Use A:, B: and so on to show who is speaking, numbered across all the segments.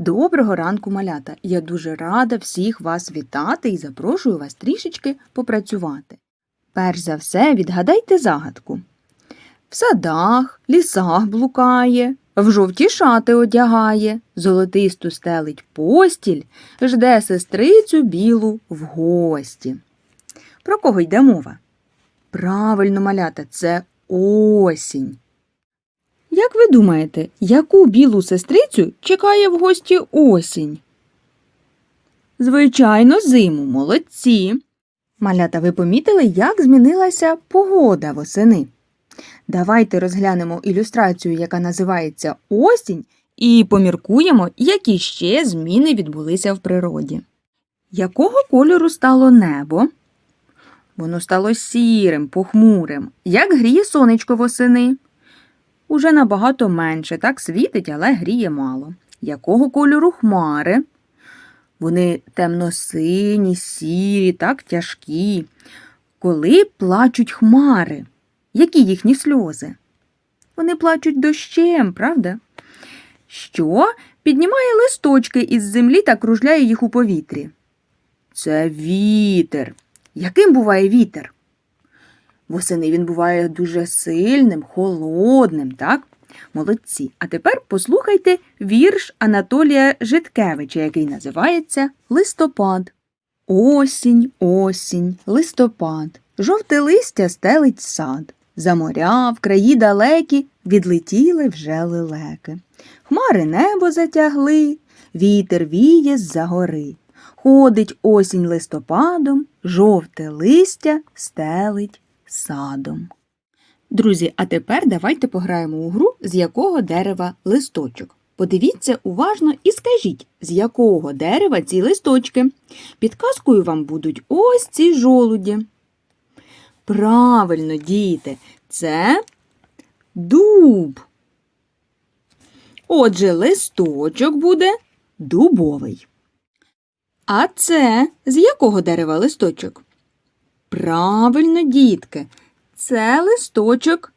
A: Доброго ранку, малята! Я дуже рада всіх вас вітати і запрошую вас трішечки попрацювати. Перш за все, відгадайте загадку. В садах, лісах блукає, в жовті шати одягає, золотисту стелить постіль, жде сестрицю білу в гості. Про кого йде мова? Правильно, малята, це осінь. Як ви думаєте, яку білу сестрицю чекає в гості осінь? Звичайно, зиму, молодці. Малята, ви помітили, як змінилася погода восени? Давайте розглянемо ілюстрацію, яка називається Осінь, і поміркуємо, які ще зміни відбулися в природі. Якого кольору стало небо? Воно стало сірим, похмурим. Як гріє сонечко восени? Уже набагато менше, так світить, але гріє мало. Якого кольору хмари? Вони темно-сині, сірі, так тяжкі. Коли плачуть хмари? Які їхні сльози? Вони плачуть дощем, правда? Що піднімає листочки із землі та кружляє їх у повітрі? Це вітер. Яким буває вітер? Восени він буває дуже сильним, холодним, так? Молодці. А тепер послухайте вірш Анатолія Житкевича, який називається Листопад. Осінь, осінь, листопад, жовте листя стелить сад. За моря в краї далекі відлетіли вже лелеки. Хмари небо затягли, вітер віє з-за гори. Ходить осінь листопадом, жовте листя стелить садом. Друзі, а тепер давайте пограємо у гру, з якого дерева листочок. Подивіться уважно і скажіть, з якого дерева ці листочки. Підказкою вам будуть ось ці жолуді. Правильно, діти, це дуб. Отже, листочок буде дубовий. А це з якого дерева листочок? Правильно, дітки, це листочок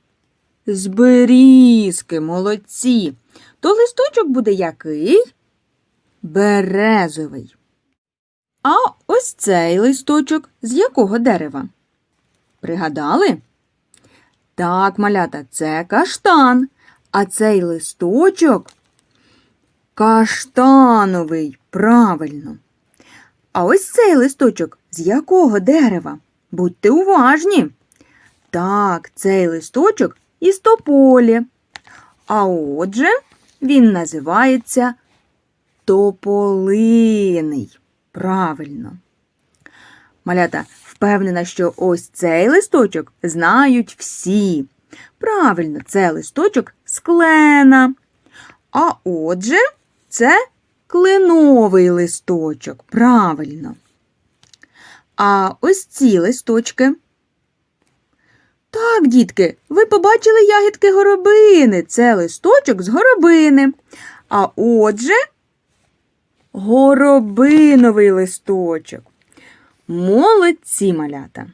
A: з берізки, молодці. То листочок буде який? Березовий. А ось цей листочок з якого дерева? Пригадали? Так, малята, це каштан, а цей листочок каштановий, правильно. А ось цей листочок з якого дерева? Будьте уважні. Так, цей листочок із тополі. А отже, він називається тополиний. Правильно. Малята, впевнена, що ось цей листочок знають всі. Правильно, це листочок з клена. А отже, це кленовий листочок. Правильно. А ось ці листочки. Так, дітки, ви побачили ягідки горобини. Це листочок з горобини. А отже, горобиновий листочок. Молодці малята.